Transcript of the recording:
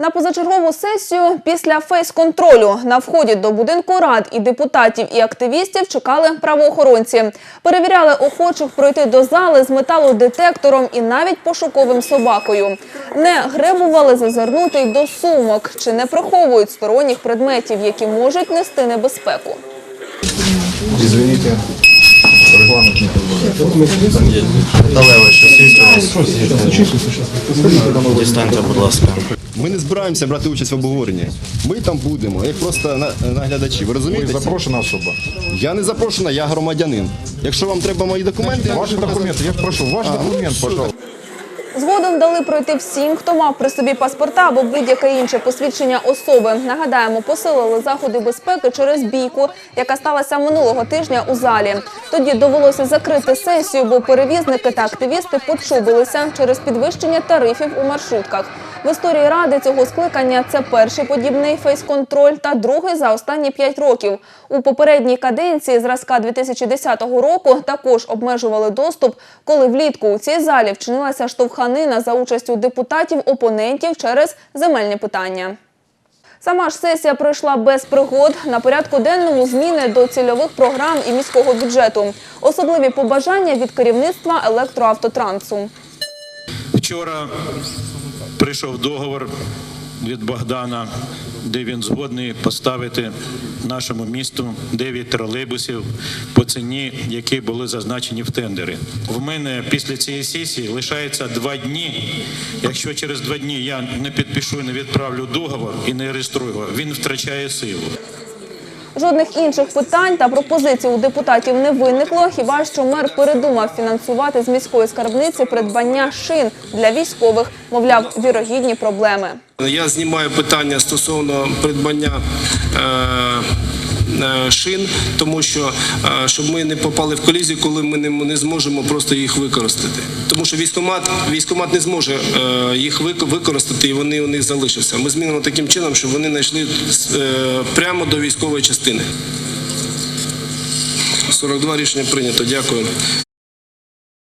На позачергову сесію після фейс-контролю на вході до будинку рад і депутатів і активістів чекали правоохоронці. Перевіряли охочих пройти до зали з металодетектором і навіть пошуковим собакою. Не гребували зазирнути й до сумок чи не приховують сторонніх предметів, які можуть нести небезпеку. Извините, регламент не позволяє. Металеве щось є у? Дістаньте, будь ласка. Ми не збираємося брати участь в обговоренні. Ми там будемо, як просто на- наглядачі. Ви Ви розумієте? запрошена особа. Я не запрошена, я громадянин. Якщо вам треба мої документи, я показати. документы, я прошу, ваш документ, пожалуйста. Згодом дали пройти всім, хто мав при собі паспорта або будь-яке інше посвідчення особи. Нагадаємо, посилили заходи безпеки через бійку, яка сталася минулого тижня у залі. Тоді довелося закрити сесію, бо перевізники та активісти почубилися через підвищення тарифів у маршрутках. В історії ради цього скликання це перший подібний фейс-контроль та другий за останні п'ять років. У попередній каденції зразка 2010 року також обмежували доступ, коли влітку у цій залі вчинилася штовханина за участю депутатів-опонентів через земельні питання. Сама ж сесія пройшла без пригод. На порядку денному зміни до цільових програм і міського бюджету. Особливі побажання від керівництва електроавтотрансу. Вчора прийшов договор від Богдана, де він згодний поставити нашому місту 9 тролейбусів по ціні, які були зазначені в тендері. В мене після цієї сесії лишається два дні. Якщо через два дні я не підпишу, не відправлю договор і не реєструю його, він втрачає силу. Жодних інших питань та пропозицій у депутатів не виникло. Хіба що мер передумав фінансувати з міської скарбниці придбання шин для військових, мовляв, вірогідні проблеми. Я знімаю питання стосовно придбання е, шин, тому що е, щоб ми не попали в колізію, коли ми не, не зможемо просто їх використати. Тому що військомат, військомат не зможе е, їх використати, і вони у них залишаться. Ми змінимо таким чином, щоб вони знайшли е, прямо до військової частини. 42 рішення прийнято. Дякую.